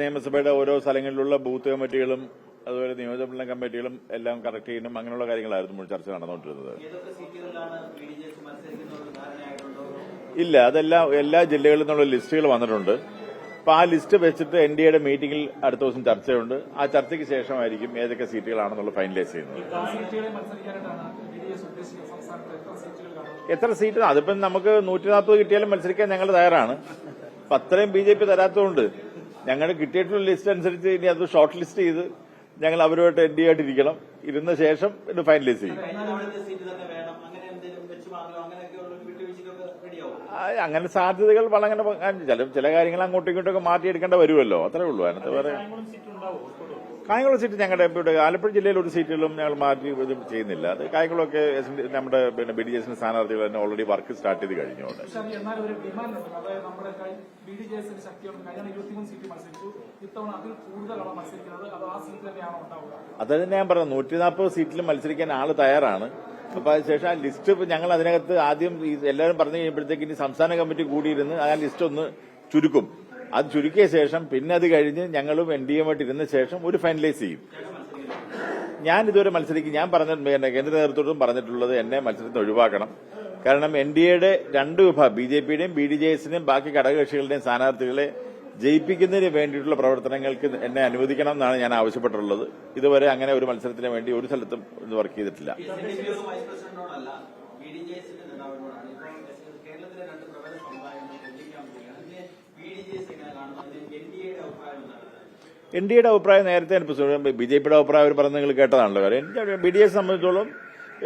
നിയമസഭയുടെ ഓരോ സ്ഥലങ്ങളിലുള്ള ബൂത്ത് കമ്മിറ്റികളും അതുപോലെ നിയോജകമണ്ഡല കമ്മിറ്റികളും എല്ലാം കറക്റ്റ് ചെയ്യണം അങ്ങനെയുള്ള കാര്യങ്ങളായിരുന്നു ചർച്ച നടന്നുകൊണ്ടിരുന്നത്. ഇല്ല അതെല്ലാം എല്ലാ ജില്ലകളിൽ നിന്നുള്ള ലിസ്റ്റുകൾ വന്നിട്ടുണ്ട്. അപ്പൊ ആ ലിസ്റ്റ് വെച്ചിട്ട് എൻ ഡി എയുടെ മീറ്റിംഗിൽ അടുത്ത ദിവസം ചർച്ചയുണ്ട്. ആ ചർച്ചയ്ക്ക് ശേഷമായിരിക്കും ഏതൊക്കെ സീറ്റുകളാണെന്നുള്ള ഫൈനലൈസ് ചെയ്യുന്നത്. എത്ര സീറ്റ്? അതിപ്പം നമുക്ക് നൂറ്റി നാൽപ്പത് കിട്ടിയാലും മത്സരിക്കാൻ ഞങ്ങൾ തയ്യാറാണ്. അപ്പൊ അത്രയും ബി ജെ പി തരാത്തതുകൊണ്ട് ഞങ്ങൾ കിട്ടിയിട്ടുള്ള ലിസ്റ്റ് അനുസരിച്ച് ഇനി അത് ഷോർട്ട് ലിസ്റ്റ് ചെയ്ത് ഞങ്ങൾ അവരുമായിട്ട് എൻ ഡി ആയിട്ടിരിക്കണം ഇരുന്ന ശേഷം ഇത് ഫൈനലൈസ് ചെയ്യും. അങ്ങനെ സാധ്യതകൾ വളരെ ചില ചില കാര്യങ്ങൾ അങ്ങോട്ടും ഇങ്ങോട്ടൊക്കെ മാറ്റിയെടുക്കേണ്ട വരുമല്ലോ. അത്രേ ഉള്ളൂ. അതിനകത്ത് വേറെ കായംകുളം സീറ്റ് ഞങ്ങളുടെ എംപിയുടെ ആലപ്പുഴ ജില്ലയിൽ ഒരു സീറ്റുകളും ഞങ്ങൾ മാറ്റി ഇതും ചെയ്യുന്നില്ല. അത് കായംകുളമൊക്കെ നമ്മുടെ പിന്നെ ബി ഡി എസിന്റെ സ്ഥാനാർത്ഥികൾ തന്നെ ഓൾറെഡി വർക്ക് സ്റ്റാർട്ട് ചെയ്ത് കഴിഞ്ഞു അവിടെ പക്ഷെ അത് തന്നെ ഞാൻ പറഞ്ഞു നൂറ്റി നാൽപ്പത് സീറ്റിൽ മത്സരിക്കാൻ ആൾ തയ്യാറാണ്. അപ്പൊ അതിനുശേഷം ആ ലിസ്റ്റ് ഞങ്ങൾ അതിനകത്ത് ആദ്യം എല്ലാവരും പറഞ്ഞു കഴിയുമ്പോഴത്തേക്ക് ഇനി സംസ്ഥാന കമ്മിറ്റി കൂടിയിരുന്ന് ആ ലിസ്റ്റ് ഒന്ന് ചുരുക്കും. അത് ചുരുക്കിയ ശേഷം പിന്നെ അത് കഴിഞ്ഞ് ഞങ്ങളും എൻ ഡി എമായിട്ട് ഇരുന്ന ശേഷം ഒരു ഫൈനലൈസ് ചെയ്യും. ഞാൻ ഇതുവരെ മത്സരിക്കും. ഞാൻ പറഞ്ഞ പിന്നെ കേന്ദ്ര നേതൃത്വത്തോടും പറഞ്ഞിട്ടുള്ളത് എന്നെ മത്സരത്തിന് ഒഴിവാക്കണം. കാരണം എൻ ഡി എയുടെ രണ്ട് വിഭാഗം ബി ജെ പിയുടെയും ബി ഡി ജെ എസിന്റെയും ബാക്കി ഘടകകക്ഷികളുടെയും സ്ഥാനാർത്ഥികളെ ജയിപ്പിക്കുന്നതിന് വേണ്ടിയിട്ടുള്ള പ്രവർത്തനങ്ങൾക്ക് എന്നെ അനുവദിക്കണം എന്നാണ് ഞാൻ ആവശ്യപ്പെട്ടിട്ടുള്ളത്. ഇതുവരെ അങ്ങനെ ഒരു മത്സരത്തിന് വേണ്ടി ഒരു സ്ഥലത്തും വർക്ക് ചെയ്തിട്ടില്ല. എൻ ഡി എയുടെ അഭിപ്രായം നേരത്തെ ബി ജെ പിയുടെ അഭിപ്രായം അവർ പറഞ്ഞ് നിങ്ങൾ കേട്ടതാണല്ലോ കാര്യം. ബി ഡി എ സംബന്ധിച്ചോളം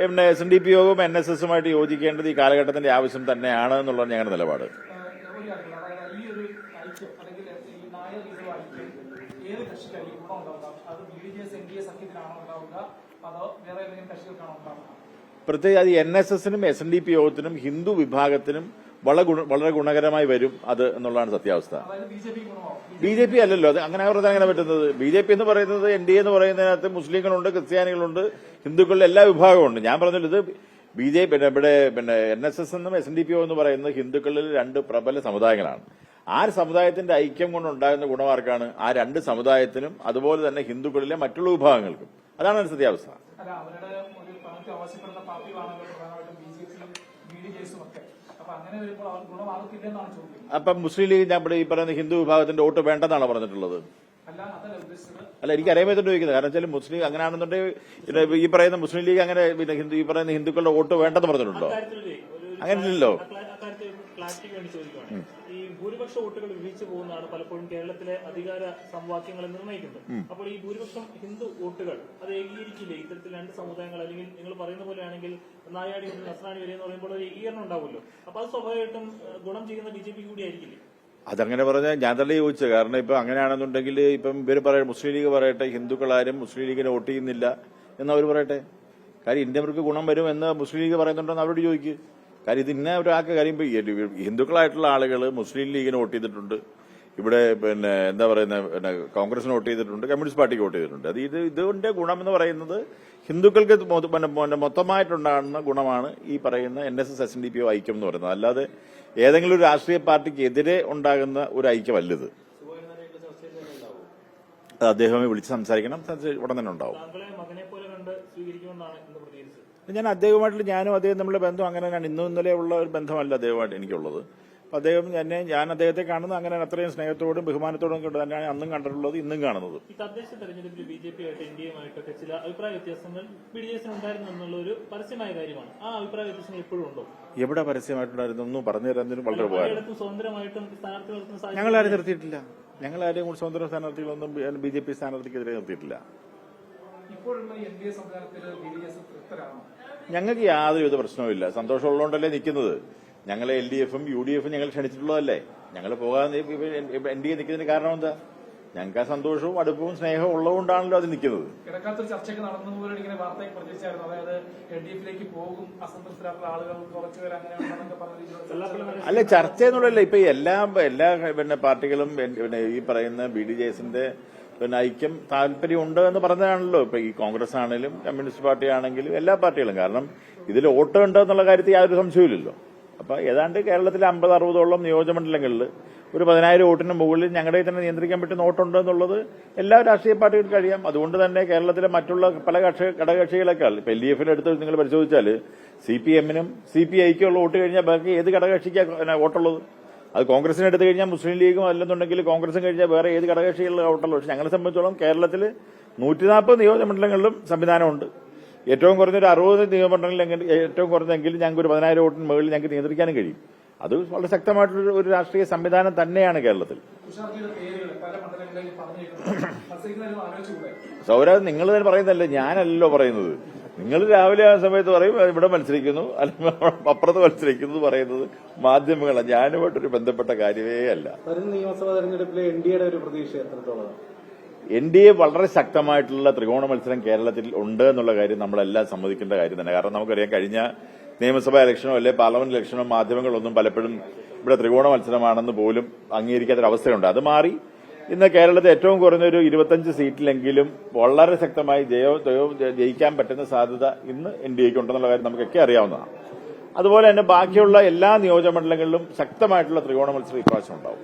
പിന്നെ എസ് എൻ ഡി പി യോഗവും എൻ എസ് എസുമായിട്ട് യോജിക്കേണ്ടത് ഈ കാലഘട്ടത്തിന്റെ ആവശ്യം തന്നെയാണ് എന്നുള്ളതാണ് ഞങ്ങളുടെ നിലപാട്. പ്രത്യേകിച്ച് അത് എൻ എസ് എസിനും എസ് എൻ ഡി പി യോഗത്തിനും ഹിന്ദു വിഭാഗത്തിനും വളരെ വളരെ ഗുണകരമായി വരും അത് എന്നുള്ളതാണ് സത്യാവസ്ഥ. ബി ജെ പി ഗുണമോ ബി ജെ പി അല്ലല്ലോ അത് അങ്ങനെ പറഞ്ഞാൽ അങ്ങനെ പറ്റുന്നത്. ബി ജെ പി എന്ന് പറയുന്നത് എൻ ഡി എ എന്ന് പറയുന്നതിനകത്ത് മുസ്ലിങ്ങളുണ്ട് ക്രിസ്ത്യാനികളുണ്ട് ഹിന്ദുക്കളുടെ എല്ലാ വിഭാഗമുണ്ട് ഞാൻ പറഞ്ഞല്ലോ ഇത് ബി ജെ പി ഇവിടെ പിന്നെ എൻ എസ് എസ് എന്നും S N D P O എന്ന് പറയുന്നത് ഹിന്ദുക്കളിൽ രണ്ട് പ്രബല സമുദായങ്ങളാണ്. ആ സമുദായത്തിന്റെ ഐക്യം കൊണ്ടുണ്ടാകുന്ന ഗുണമാർക്കാണ് ആ രണ്ട് സമുദായത്തിനും അതുപോലെ തന്നെ ഹിന്ദുക്കളിലെ മറ്റുള്ള വിഭാഗങ്ങൾക്കും. അതാണ് അതിന്റെ സത്യാവസ്ഥ. അപ്പൊ മുസ്ലിം ലീഗ് ഞാൻ ഈ പറയുന്ന ഹിന്ദു വിഭാഗത്തിന്റെ വോട്ട് വേണ്ടെന്നാണ് പറഞ്ഞിട്ടുള്ളത്? അല്ല എനിക്ക് അറിയാൻ പറ്റും ചോദിക്കുന്നത്. കാരണം വെച്ചാൽ മുസ്ലിം അങ്ങനെയാണെന്നുണ്ടെങ്കിൽ ഈ പറയുന്ന മുസ്ലിം ലീഗ് അങ്ങനെ പിന്നെ ഹിന്ദു ഈ പറയുന്ന ഹിന്ദുക്കളുടെ വോട്ട് വേണ്ടെന്ന് പറഞ്ഞിട്ടുണ്ടോ? അങ്ങനെ ഒരു ഭൂരിപക്ഷ വോട്ടുകൾ വിഭജിച്ചു പോകുന്നതാണ് പലപ്പോഴും കേരളത്തിലെ അധികാര സമവാക്യങ്ങളെ നിർണയിക്കുന്നത് അപ്പോൾ ഈ ഭൂരിപക്ഷം ഹിന്ദു വോട്ടുകൾ അത് ഏകീകരിക്കില്ലേ? ഇത്തരത്തിൽ രണ്ട് സമുദായങ്ങൾ അല്ലെങ്കിൽ നിങ്ങൾ പറയുന്ന പോലെയാണെങ്കിൽ നായാടി മുതൽ നസ്രാണി വരെ എന്ന് പറയുമ്പോൾ ഒരു ഏകീകരണം ഉണ്ടാവുമല്ലോ. അപ്പൊ അത് സ്വാഭാവികമായിട്ടും ഗുണം ചെയ്യുന്ന ബി ജെ പി കൂടി ആയിരിക്കില്ലേ? അതങ്ങനെ പറഞ്ഞാൽ ഞാൻ തന്നെ ചോദിച്ചത് കാരണം ഇപ്പൊ അങ്ങനെയാണെന്നുണ്ടെങ്കിൽ ഇപ്പം ഇവർ പറയ മുസ്ലിം ലീഗ് പറയട്ടെ ഹിന്ദുക്കളാരും മുസ്ലിം ലീഗിനെ വോട്ട് ചെയ്യുന്നില്ല. എന്നവർ പറയട്ടെ? കാര്യം ഇന്ത്യവർക്ക് ഗുണം വരും എന്ന് മുസ്ലിം ലീഗ് പറയുന്നുണ്ടോ അവരോട് ചോദിക്കുക കാര്യം ഇത് ഇന്ന ഒരാൾക്ക് കാര്യം ഹിന്ദുക്കളായിട്ടുള്ള ആളുകൾ മുസ്ലിം ലീഗിന് വോട്ട് ചെയ്തിട്ടുണ്ട്. ഇവിടെ പിന്നെ എന്താ പറയുന്ന പിന്നെ കോൺഗ്രസിന് വോട്ട് ചെയ്തിട്ടുണ്ട് കമ്മ്യൂണിസ്റ്റ് പാർട്ടിക്ക് വോട്ട് ചെയ്തിട്ടുണ്ട്. അത് ഇത് ഇതിന്റെ ഗുണം എന്ന് പറയുന്നത് ഹിന്ദുക്കൾക്ക് മൊത്തമായിട്ടുണ്ടാകുന്ന ഗുണമാണ് ഈ പറയുന്ന N S S S N D P ഐക്യം എന്ന് പറയുന്നത്. അല്ലാതെ ഏതെങ്കിലും ഒരു രാഷ്ട്രീയ പാർട്ടിക്ക് എതിരെ ഉണ്ടാകുന്ന ഒരു ഐക്യമല്ല ഇത്. അദ്ദേഹമേ വിളിച്ച് സംസാരിക്കണം. ഉടൻ തന്നെ ഉണ്ടാവും. ഞാൻ അദ്ദേഹമായിട്ട് ഞാനും അദ്ദേഹം തമ്മിലുള്ള ബന്ധം അങ്ങനെ ഞാൻ ഇന്നും ഇന്നലെ ഉള്ള ഒരു ബന്ധമല്ല അദ്ദേഹമായിട്ട് എനിക്കുള്ളത്. അപ്പം അദ്ദേഹം എന്നെ ഞാൻ അദ്ദേഹത്തെ കാണുന്നത് അങ്ങനെ അത്രയും സ്നേഹത്തോടും ബഹുമാനത്തോടും കൊണ്ട് തന്നെയാണ് അന്നും കണ്ടിട്ടുള്ളത് ഇന്നും കാണുന്നത്. തദ്ദേശ തെരഞ്ഞെടുപ്പിൽ ബി ജെ പി ആയിട്ട് എൻ ഡി എമായിട്ടൊക്കെ ചില അഭിപ്രായ വ്യത്യാസങ്ങൾ ബി ഡി എസിന് ഉണ്ടായിരുന്നു എന്നുള്ള ഒരു പരസ്യമായ കാര്യമാണ്. ആ അഭിപ്രായ വ്യത്യാസങ്ങൾ എപ്പോഴും ഉണ്ടോ? എവിടെ പരസ്യമായിട്ടുണ്ടായിരുന്നു? ഒന്നും പറഞ്ഞു തരുന്നതിന് വളരെ ഉപകാരം. സ്വതന്ത്രമായിട്ടും സ്ഥാനാർത്ഥി ഞങ്ങൾ ആരും നിർത്തിയിട്ടില്ല. ഞങ്ങൾ ആരെയും കൂടി സ്വതന്ത്ര സ്ഥാനാർത്ഥികളൊന്നും ബി ജെ പി സ്ഥാനാർത്ഥിക്കെതിരെ നിർത്തിയിട്ടില്ല. ഞങ്ങൾക്ക് യാതൊരുവിധ പ്രശ്നവുമില്ല സന്തോഷമുള്ളതുകൊണ്ടല്ലേ നിൽക്കുന്നത്. ഞങ്ങൾ എൽ ഡി എഫും യു ഡി എഫും ഞങ്ങൾ ക്ഷണിച്ചിട്ടുള്ളതല്ലേ? ഞങ്ങൾ പോകാൻ എൻ ഡി എ നിൽക്കുന്നതിന് കാരണം എന്താ? ഞങ്ങൾക്ക് ആ സന്തോഷവും അടുപ്പവും സ്നേഹവും ഉള്ളതുകൊണ്ടാണല്ലോ അത് നിൽക്കുന്നത്. ചർച്ചയ്ക്ക് നടന്നതുപോലെ ഇങ്ങനെ പ്രചരിച്ചായിരുന്നു അതായത് എൽ ഡി എഫിലേക്ക് പോകും അസംതൃപ്തരായിട്ടുള്ള ആളുകൾ കുറച്ചുപേർ അങ്ങനെ ഉണ്ടെന്നൊക്കെ പറഞ്ഞ അല്ല ചർച്ച എന്നുള്ളതല്ല. ഇപ്പൊ എല്ലാ എല്ലാ പിന്നെ പാർട്ടികളും പിന്നെ ഈ പറയുന്ന ബി ഡി ജെ എസിന്റെ പിന്നെ ഐക്യം താല്പര്യമുണ്ട് എന്ന് പറഞ്ഞതാണല്ലോ. ഇപ്പൊ ഈ കോൺഗ്രസ് ആണെങ്കിലും കമ്മ്യൂണിസ്റ്റ് പാർട്ടി ആണെങ്കിലും എല്ലാ പാർട്ടികളും. കാരണം ഇതിൽ വോട്ട് ഉണ്ട് എന്നുള്ള കാര്യത്തിൽ യാതൊരു സംശയമില്ലല്ലോ അപ്പൊ ഏതാണ്ട് കേരളത്തിലെ അമ്പത് അറുപതോളം നിയോജകമണ്ഡലങ്ങളിൽ ഒരു പതിനായിരം വോട്ടിന് മുകളിൽ ഞങ്ങളുടെ തന്നെ നിയന്ത്രിക്കാൻ പറ്റുന്ന വോട്ടുണ്ട് എന്നുള്ളത് എല്ലാ രാഷ്ട്രീയ പാർട്ടികൾക്കും കഴിയാം. അതുകൊണ്ട് തന്നെ കേരളത്തിലെ മറ്റുള്ള പല കക്ഷി ഘടകകക്ഷികളെക്കാൾ ഇപ്പൊ എൽ ഡി എഫിന്റെ അടുത്ത് നിങ്ങൾ പരിശോധിച്ചാൽ സി പി എമ്മിനും സി പി ഐക്കും ഉള്ള വോട്ട് കഴിഞ്ഞാൽ ബാക്കി ഏത് ഘടകകക്ഷിക്കാണ് വോട്ടുള്ളത്? അത് കോൺഗ്രസിന് എടുത്തു കഴിഞ്ഞാൽ മുസ്ലിം ലീഗും അല്ലെന്നുണ്ടെങ്കിൽ കോൺഗ്രസും കഴിഞ്ഞാൽ വേറെ ഏത് ഘടകകക്ഷികളിലും ഔട്ടല്ലോ പക്ഷെ ഞങ്ങളെ സംബന്ധിച്ചോളം കേരളത്തിൽ നൂറ്റി നാൽപ്പത് നിയോജകമണ്ഡലങ്ങളിലും സംവിധാനമുണ്ട്. ഏറ്റവും കുറഞ്ഞൊരു അറുപത് നിയമമണ്ഡലങ്ങളിൽ ഏറ്റവും കുറഞ്ഞെങ്കിലും ഞങ്ങൾക്ക് ഒരു പതിനായിരം വോട്ടിന് മുകളിൽ ഞങ്ങൾക്ക് നിയന്ത്രിക്കാനും കഴിയും. അത് വളരെ ശക്തമായിട്ടുള്ള ഒരു രാഷ്ട്രീയ സംവിധാനം തന്നെയാണ് കേരളത്തിൽ. സൗരാജ് നിങ്ങൾ തന്നെ പറയുന്നല്ലേ ഞാനല്ലോ പറയുന്നത്. നിങ്ങൾ രാവിലെ ആ സമയത്ത് പറയും ഇവിടെ മത്സരിക്കുന്നു. അല്ലെങ്കിൽ അപ്പുറത്ത് മത്സരിക്കുന്നു എന്ന് പറയുന്നത് മാധ്യമങ്ങളാണ് ഞാനുമായിട്ടൊരു ബന്ധപ്പെട്ട കാര്യമേ അല്ല. നിയമസഭാ തെരഞ്ഞെടുപ്പിലെ എൻ ഡി എയുടെ ഒരു പ്രതീക്ഷ എത്രത്തോളം എൻ ഡി എ വളരെ ശക്തമായിട്ടുള്ള ത്രികോണ മത്സരം കേരളത്തിൽ ഉണ്ട് എന്നുള്ള കാര്യം നമ്മളെല്ലാം സമ്മതിക്കേണ്ട കാര്യം തന്നെ. കാരണം നമുക്കറിയാം കഴിഞ്ഞ നിയമസഭാ ഇലക്ഷനോ അല്ലെ പാർലമെന്റ് ഇലക്ഷനോ മാധ്യമങ്ങളൊന്നും പലപ്പോഴും ഇവിടെ ത്രികോണ മത്സരമാണെന്ന് പോലും അംഗീകരിക്കാത്തൊരവസ്ഥയുണ്ട്. അത് മാറി ഇന്ന് കേരളത്തിൽ ഏറ്റവും കുറഞ്ഞൊരു ഇരുപത്തഞ്ച് സീറ്റിലെങ്കിലും വളരെ ശക്തമായി ജയോ ജയോ ജയിക്കാൻ പറ്റുന്ന സാധ്യത ഇന്ന് എൻ ഡി എക്ക് ഉണ്ടെന്നുള്ള കാര്യം നമുക്കൊക്കെ അറിയാവുന്നതാണ്. അതുപോലെ തന്നെ ബാക്കിയുള്ള എല്ലാ നിയോജക മണ്ഡലങ്ങളിലും ശക്തമായിട്ടുള്ള ത്രികോണ മത്സരം ഇപ്രാവശ്യം ഉണ്ടാവും.